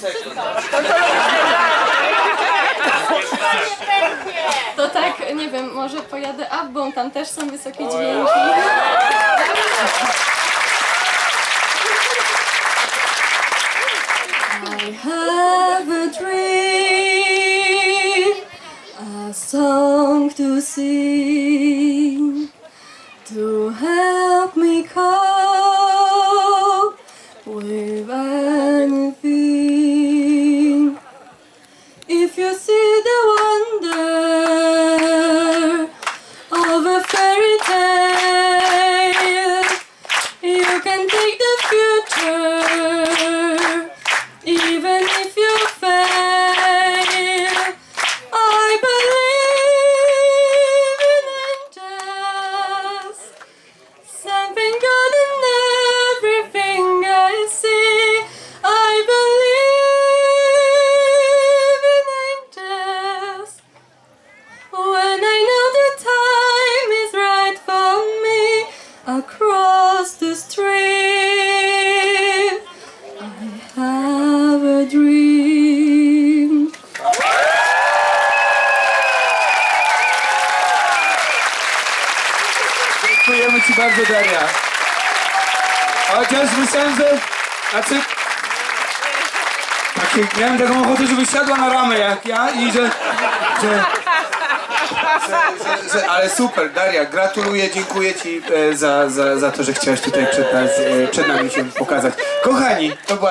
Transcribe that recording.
sekund. To tak, nie wiem, może pojadę Abbą, tam też są wysokie dźwięki. I have a dream, a song to sing, öyküsü across the street, I have a dream. Dziękujemy Ci bardzo, Daria. Chociaż myślałem, że... Znaczy... Takie, miałem taką ochotę, żeby siadła na ramę jak ja i że, że, ale super, Daria, gratuluję, dziękuję Ci e, za, za, za to, że chciałaś tutaj przed, nas, e, przed nami się pokazać. Kochani, to była